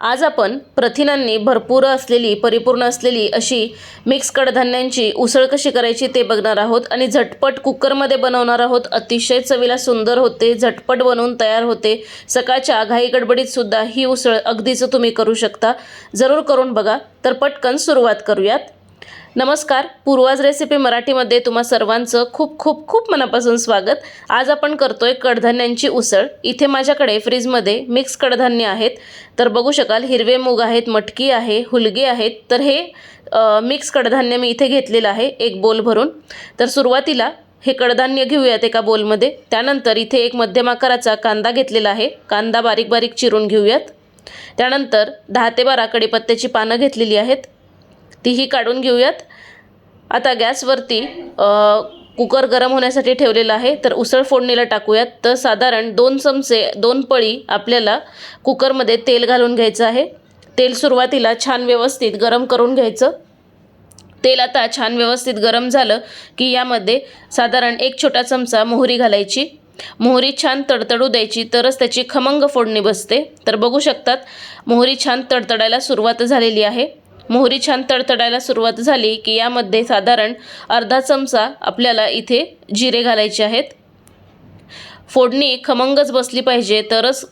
आज आपण प्रथिनांनी भरपूर असलेली परिपूर्ण असलेली अशी मिक्स कडधान्यांची उसळ कशी करायची ते बघणार आहोत आणि झटपट कुकरमध्ये बनवणार आहोत. अतिशय चवीला सुंदर होते झटपट बनवून तयार होते. सकाळच्या घाई गडबडीत सुद्धा ही उसळ अगदीच तुम्ही करू शकता. जरूर करून बघा. तर पटकन सुरुवात करूयात. नमस्कार पूर्वाज रेसिपी मराठीमध्ये तुम्हा सर्वांचं खूप खूप खूप मनापासून स्वागत. आज आपण करतोय कडधान्यांची उसळ. इथे माझ्याकडे फ्रीजमध्ये मिक्स कडधान्य आहेत. तर बघू शकाल हिरवे मूग आहेत मटकी आहे हुलगे आहेत. तर हे मिक्स कडधान्य मी इथे घेतलेलं आहे एक बोल भरून. तर सुरुवातीला हे कडधान्य घेऊयात एका बोलमध्ये. त्यानंतर इथे एक मध्यम आकाराचा कांदा घेतलेला आहे. कांदा बारीक बारीक चिरून घेऊयात. त्यानंतर दहा ते बारा कडीपत्त्याची पानं घेतलेली आहेत. तीही काढून घेऊयात. आता गॅसवरती कुकर गरम होण्यासाठी ठेवलेला आहे. तर उसळ फोडणीला टाकूयात. तर साधारण दोन चमचे दोन पळी आपल्याला कुकरमध्ये तेल घालून घ्यायचं आहे. तेल सुरुवातीला छान व्यवस्थित गरम करून घ्यायचं. तेल आता छान व्यवस्थित गरम झालं की यामध्ये साधारण एक छोटा चमचा मोहरी घालायची. मोहरी छान तडतडू द्यायची तरच त्याची खमंग फोडणी बसते. तर बघू शकतात मोहरी छान तडतडायला सुरुवात झालेली आहे. मोहरी छान तडतडायला सुरुवात झाली की यामध्ये साधारण अर्धा चमचा आपल्याला इथे जिरे घालायचे आहेत. फोडणी खमंगच बसली पाहिजे तरच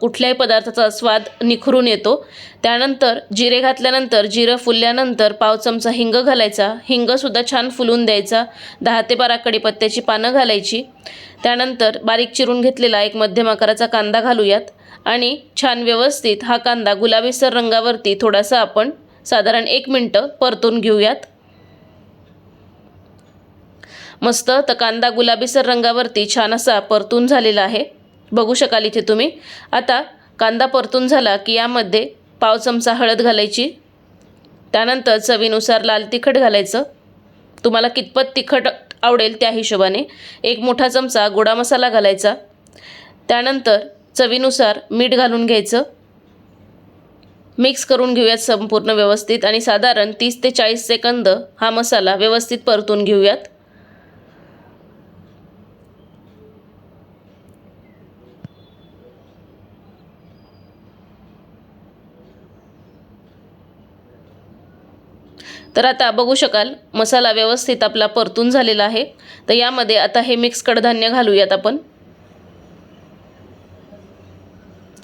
कुठल्याही पदार्थाचा स्वाद निखरून येतो. त्यानंतर जिरे घातल्यानंतर जिरं फुलल्यानंतर पाव चमचा हिंग घालायचा. हिंगसुद्धा छान फुलून द्यायचा. दहा ते बारा कडीपत्त्याची पानं घालायची. त्यानंतर बारीक चिरून घेतलेला एक मध्यम आकाराचा कांदा घालूयात. आणि छान व्यवस्थित हा कांदा गुलाबीसर रंगावरती थोडासा आपण साधारण एक मिनटं परतून घेऊयात. मस्त तर कांदा गुलाबीसर रंगावरती छान असा परतून झालेला आहे. बघू शकाल इथे तुम्ही. आता कांदा परतून झाला की यामध्ये पाव चमचा हळद घालायची. त्यानंतर चवीनुसार लाल तिखट घालायचं. तुम्हाला कितपत तिखट आवडेल त्या हिशोबाने. एक मोठा चमचा गोडा मसाला घालायचा. त्यानंतर चवीनुसार मीठ घालून घ्यायचं. मिक्स करून घेऊयात संपूर्ण व्यवस्थित आणि साधारण तीस ते चाळीस सेकंद हा मसाला व्यवस्थित परतून घेऊयात. तर आता बघू शकाल मसाला व्यवस्थित आपला परतून झालेला आहे. तर यामध्ये आता हे मिक्स कडधान्य घालूयात आपण.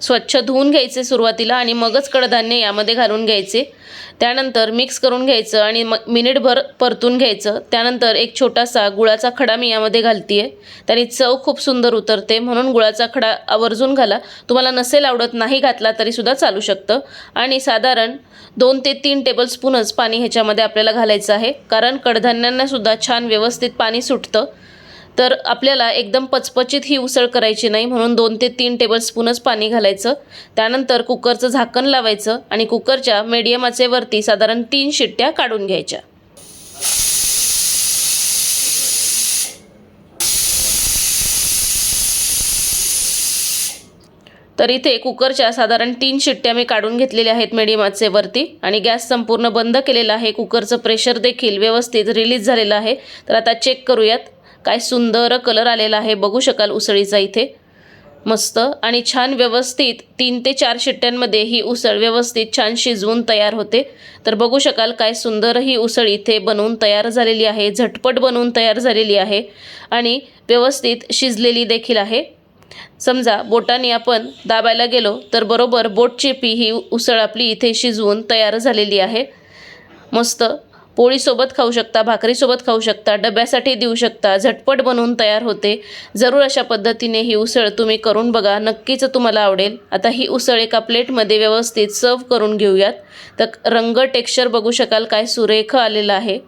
स्वच्छ धुवून घ्यायचे सुरुवातीला आणि मगच कडधान्य यामध्ये घालून घ्यायचे. त्यानंतर मिक्स करून घ्यायचं आणि म मिनिटभर परतून घ्यायचं. त्यानंतर एक छोटासा गुळाचा खडा मी यामध्ये घालते आहे त्याने चव खूप सुंदर उतरते म्हणून गुळाचा खडा आवर्जून घाला. तुम्हाला नसेल आवडत नाही घातला तरीसुद्धा चालू शकतं. आणि साधारण दोन ते तीन टेबलस्पूनच पाणी ह्याच्यामध्ये आपल्याला घालायचं आहे. कारण कडधान्यांनासुद्धा छान व्यवस्थित पाणी सुटतं. तर आपल्याला एकदम पचपचित ही उसळ करायची नाही म्हणून दोन ते तीन टेबलस्पूनच पाणी घालायचं. त्यानंतर कुकरचं झाकण लावायचं आणि कुकरच्या मीडियम आचेवरती साधारण तीन शिट्ट्या काढून घ्यायच्या. तर इथे कुकरच्या साधारण तीन शिट्ट्या मी काढून घेतलेल्या आहेत मिडियम आचेवरती आणि गॅस संपूर्ण बंद केलेला आहे. कुकरचं प्रेशर देखील व्यवस्थित रिलीज झालेलं आहे. तर आता चेक करूयात. काय सुंदर कलर आलेला आहे. बघू शकाल उसळीचा इथे. मस्त आणि छान व्यवस्थित तीन ते चार शिट्ट्यांमध्ये ही उसळ व्यवस्थित छान शिजवून तयार होते. तर बघू शकाल काय सुंदर ही उसळ इथे बनवून तयार झालेली आहे. झटपट बनवून तयार झालेली आहे आणि व्यवस्थित शिजलेली देखील आहे. समजा बोटाने आपण दाबायला गेलो तर बरोबर बोट चेपी ही उसळ आपली इथे शिजवून तयार झालेली आहे. मस्त पोळीसोबत खाऊ शकता भाकरीसोबत खाऊ शकता डब्यासाठी देऊ शकता झटपट बनवून तयार होते. जरूर अशा पद्धतीने ही उसळ तुम्ही करून बघा नक्कीच तुम्हाला आवडेल. आता ही उसळ एका प्लेटमध्ये व्यवस्थित सर्व करून घेऊयात. तर रंग टेक्स्चर बघू शकाल काय सुरेख आलेलं आहे.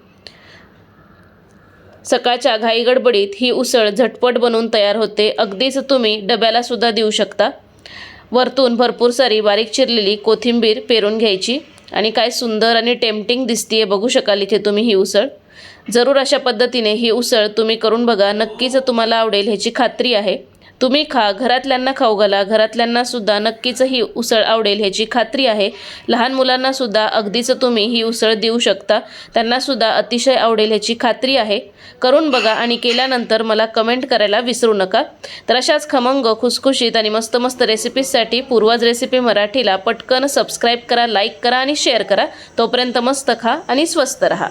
सकाळच्या घाई गडबडीत ही उसळ झटपट बनवून तयार होते. अगदीच तुम्ही डब्याला सुद्धा देऊ शकता. वरतून भरपूर सारी बारीक चिरलेली कोथिंबीर पेरून घ्यायची. आणि काय सुंदर आणि टेम्पटिंग दिसतीये. बघू शकाल इथे तुम्ही ही उसळ. जरूर अशा पद्धतीने ही उसळ तुम्ही करून बघा. नक्कीच तुम्हाला आवडेल. ह्याची खात्री आहे. तुम्ही खा घरातल्यांना खाऊ घाला. घरातल्यांना सुद्धा नक्कीच ही उसळ आवडेल ह्याची खात्री आहे. लहान मुलांना सुद्धा अगदीच तुम्ही ही उसळ देऊ शकता. त्यांना सुद्धा अतिशय आवडेल ह्याची खात्री आहे. करून बघा आणि केल्यानंतर मला कमेंट करायला विसरू नका. तर अशाच खमंग खुसखुशीत आणि मस्त मस्त रेसिपीजसाठी पूर्वज रेसिपी मराठीला पटकन सबस्क्राईब करा लाईक करा आणि शेअर करा. तोपर्यंत मस्त खा आणि स्वस्त रहा.